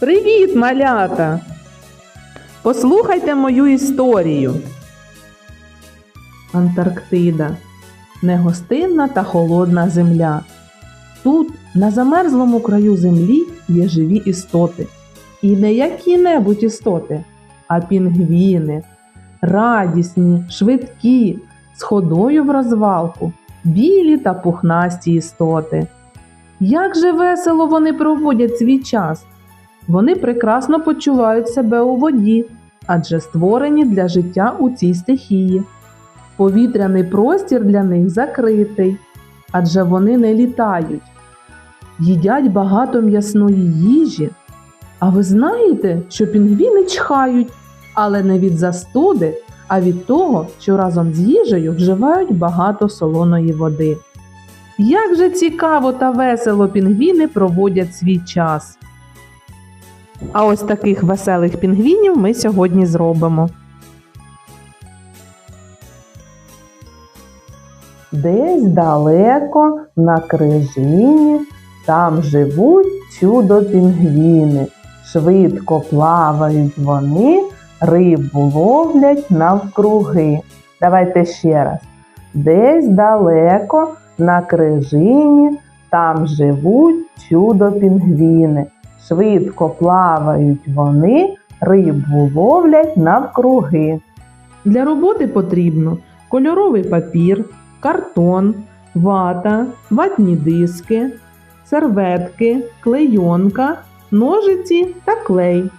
Привіт, малята! Послухайте мою історію. Антарктида негостинна та холодна земля. Тут, на замерзлому краю землі, є живі істоти. І не які-небудь істоти, а пінгвіни, радісні, швидкі, з ходою в розвалку, білі та пухнасті істоти. Як же весело вони проводять свій час! Вони прекрасно почувають себе у воді, адже створені для життя у цій стихії. Повітряний простір для них закритий, адже вони не літають. Їдять багато м'ясної їжі. А ви знаєте, що пінгвіни чхають, але не від застуди, а від того, що разом з їжею вживають багато солоної води. Як же цікаво та весело пінгвіни проводять свій час. А ось таких веселих пінгвінів ми сьогодні зробимо. Десь далеко на крижині там живуть чудо пінгвіни. Швидко плавають вони, рибу ловлять навкруги. Давайте ще раз. Десь далеко на крижині там живуть чудо пінгвіни. Швидко плавають вони, рибу ловлять навкруги. Для роботи потрібно кольоровий папір, картон, вата, ватні диски, серветки, клейонка, ножиці та клей.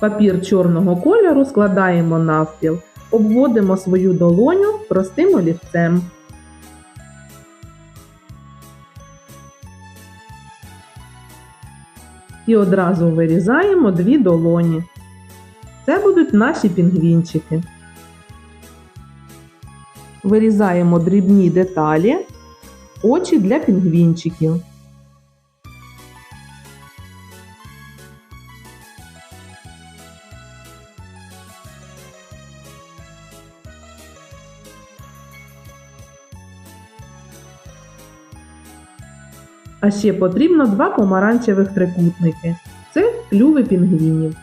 Папір чорного кольору складаємо навпіл, обводимо свою долоню простим олівцем. І одразу вирізаємо дві долоні. Це будуть наші пінгвінчики. Вирізаємо дрібні деталі, очі для пінгвінчиків. А ще потрібно два помаранчевих трикутники. Це клюви пінгвінів.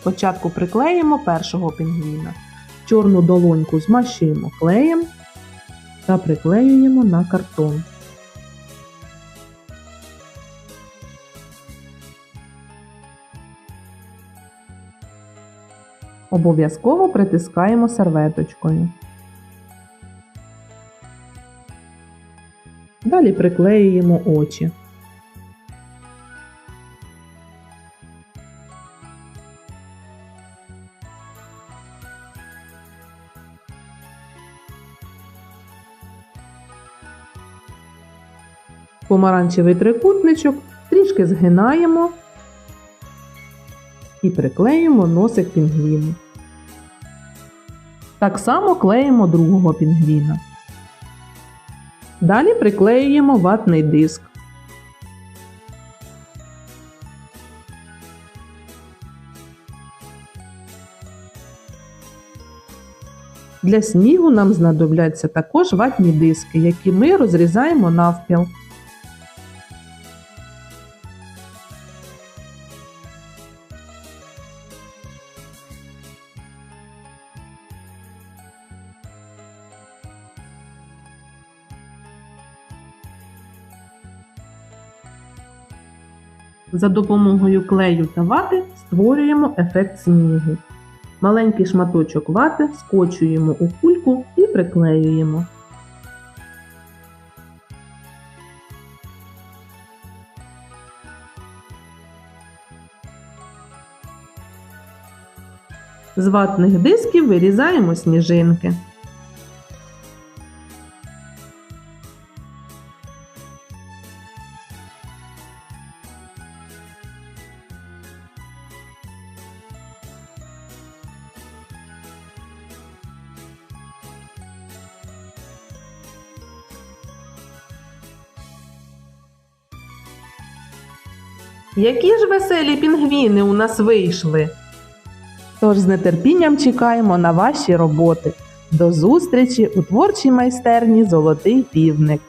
Спочатку приклеїмо першого пінгвіна. Чорну долоньку змащуємо клеєм та приклеюємо на картон. Обов'язково притискаємо серветочкою. Далі приклеюємо очі. Помаранчевий трикутничок, трішки згинаємо і приклеїмо носик пінгвіну. Так само клеїмо другого пінгвіна. Далі приклеюємо ватний диск. Для снігу нам знадобляться також ватні диски, які ми розрізаємо навпіл. За допомогою клею та вати створюємо ефект снігу. Маленький шматочок вати скочуємо у кульку і приклеюємо. З ватних дисків вирізаємо сніжинки. Які ж веселі пінгвіни у нас вийшли. Тож з нетерпінням чекаємо на ваші роботи. До зустрічі у творчій майстерні Золотий півник.